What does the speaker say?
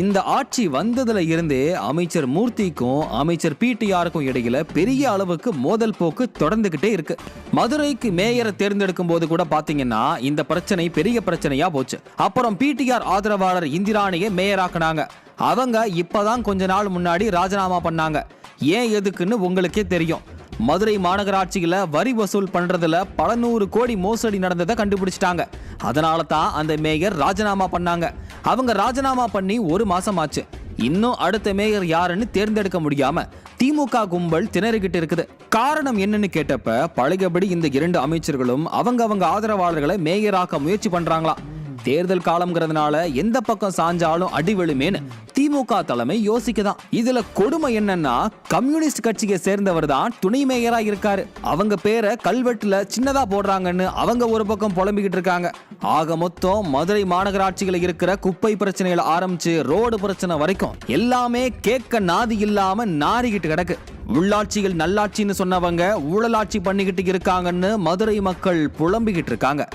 இந்த ஆட்சி வந்ததுல இருந்தே அமைச்சர் மூர்த்திக்கும் அமைச்சர் பிடிஆருக்கும் இடையில பெரிய அளவுக்கு மோதல் போக்கு தொடர்ந்துகிட்டே இருக்கு. மதுரைக்கு மேயரை தேர்ந்தெடுக்கும் போது கூட பாத்தீங்கன்னா இந்த பிரச்சனை பெரிய பிரச்சனையா போச்சு. அப்புறம் பிடிஆர் ஆதரவாளர் இந்திராணியை மேயராக்குனாங்க. அவங்க இப்பதான் கொஞ்ச நாள் முன்னாடி ராஜினாமா பண்ணாங்க. ஏன் எதுக்குன்னு உங்களுக்கே தெரியும். மதுரை மாநகராட்சியில் வரி வசூல் பண்ணுறதுல பல நூறு கோடி மோசடி நடந்ததை கண்டுபிடிச்சிட்டாங்க. அதனால தான் அந்த மேயர் ராஜினாமா பண்ணாங்க. அவங்க ராஜினாமா பண்ணி ஒரு மாசம் ஆச்சு இன்னும் அடுத்த மேயர் யாருன்னு தேர்ந்தெடுக்க முடியாம திமுக கும்பல் திணறிக்கிட்டு இருக்குது. காரணம் என்னன்னு கேட்டப்ப பழையபடி இந்த இரண்டு அமைச்சர்களும் அவங்க அவங்க ஆதரவாளர்களை மேயராக்க முயற்சி பண்றாங்களாம். தேர்தல் காலம்ங்கிறதுனால எந்த பக்கம் சாஞ்சாலும் அடி திமுக தலைமை யோசிக்கதான். இதுல கொடுமை என்னன்னா கம்யூனிஸ்ட் கட்சியை சேர்ந்தவர் தான் துணை மேயரா இருக்காரு. அவங்க பேரை கல்வெட்டுல சின்னதா போடுறாங்கன்னு அவங்க ஒரு பக்கம் புலம்பிக்கிட்டு இருக்காங்க. ஆக மொத்தம் மதுரை மாநகராட்சியில இருக்கிற குப்பை பிரச்சனையில ஆரம்பிச்சு ரோடு பிரச்சனை வரைக்கும் எல்லாமே கேட்க நாதி இல்லாம நாறிக்கிட்டு கிடக்கு. உள்ளாட்சிகள் நல்லாட்சின்னு சொன்னவங்க ஊழலாட்சி பண்ணிக்கிட்டு இருக்காங்கன்னு மதுரை மக்கள் புலம்பிக்கிட்டு இருக்காங்க.